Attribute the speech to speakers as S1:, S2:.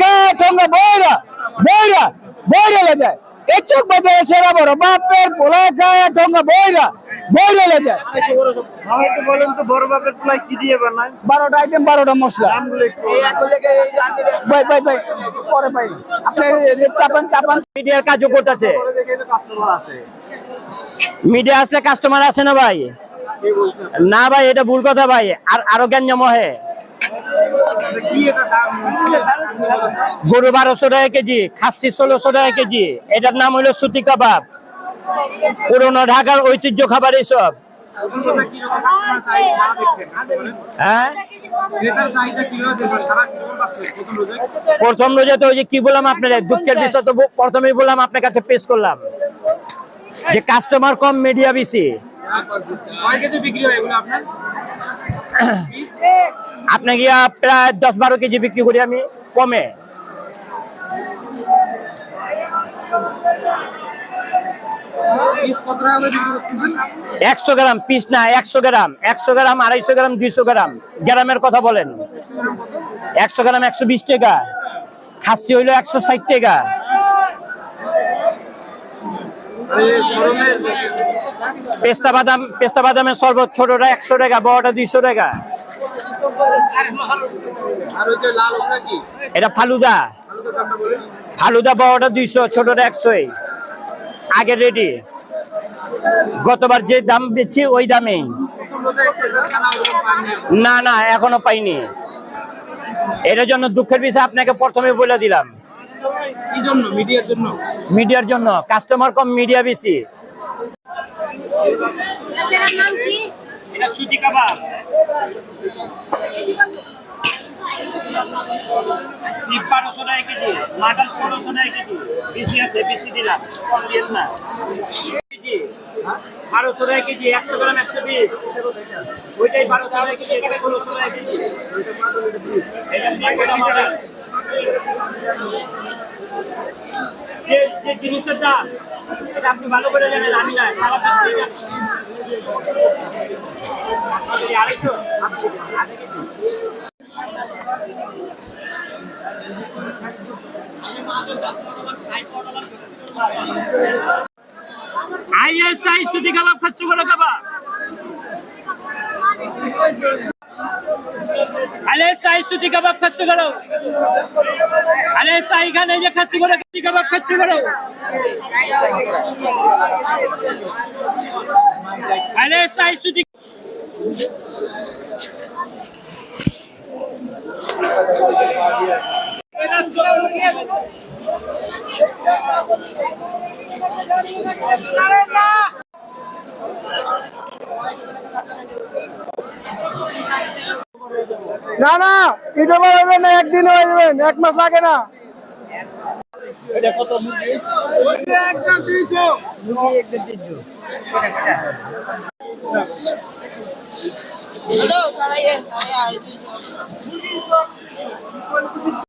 S1: খায় ঠোঙ্গা বইরা বইরা বইরা লে যায়। এই চোখ বাজারে সেরা বড় বাপের খায় ঠোঙ্গা বইরা বইরা লে যায়।
S2: তো বলেন তো বড় বাপের পোলায় কি দিয়ে বানায়?
S1: বারোটা আইটেম বারোটা মশলা।
S2: নামগুলো একটু
S1: ভাই ভাই ভাই পরে ভাই। আপনি চাপান চাপান।
S3: মিডিয়ার কাজও করতেছে। মিডিয়া আসলে কাস্টমার আসে না ভাই? না ভাই এটা ভুল কথা ভাই। আর আরও জ্ঞানজম হয়
S2: কি এটা দাম
S3: গরু বারোশো টাকা কেজি খাসি ষোলোশো টাকা কেজি এটার নাম হলো সুতি কাবাব। পুরোনো ঢাকার ঐতিহ্য খাবার এইসব হ্যাঁ?
S2: প্রথম রোজে
S3: তো ওই যে কি বললাম আপনার দুঃখের বিষয় তো প্রথমেই বললাম আপনার কাছে পেশ করলাম। যে কাস্টমার কম মিডিয়া বেশি।
S2: বিক্রি হয় আপনার?
S3: আপনাকে গিয়া প্রায় দশ বারো কেজি বিক্রি করি আমি কমে। একশো গ্রাম, পিস না, একশো গ্রাম একশো গ্রাম, আড়াইশো গ্রাম, দুইশো গ্রাম। গ্রামের কথা বলেন।
S2: একশো গ্রাম
S3: একশো বিশ টাকা। খাসি হইল একশো ষাট টাকা। পেস্তা বাদাম, পেস্তা বাদামের শরবত ছোটটা একশো টাকা, বড়টা দুইশো টাকা।
S2: আর ওই যে লাল ওটা কি?
S3: এটা ফালুদা।
S2: আলুটার দামটা বলেন
S3: ফালুদা বড়টা দুইশো ছোটটা একশোই। আগে রেডি গতবার যে দাম বেচছি ওই দামেই না না এখনও পাইনি। এটার জন্য দুঃখের বিষয় আপনাকে প্রথমে বলে দিলাম।
S2: মিডিয়ার জন্য?
S3: মিডিয়ার জন্য। কাস্টমার কম মিডিয়া বেশি।
S4: আপনার নাম কি?
S3: এটা সুতি কাবাব। বারোশো কেজি কেজি। না কেজি বারোশো টাকা কেজি, একশো গ্রাম একশো বিশ। ওইটাই বারোশো টাকা কেজি কেজি। যে যে জিনিসের দাম, এটা আপনি ভালো করে জানেন, আমি না দিচ্ছি না। এই আড়াইশো আধা কেজি আইএসআই সুদি কাবাব খাচ্ছ করো করো আইএসআই
S1: না না এটা বাড়াবেন না একদিন হয়ে যাবেন এক মাস লাগে না।
S2: একদম 我
S4: 都有他了也很疼呀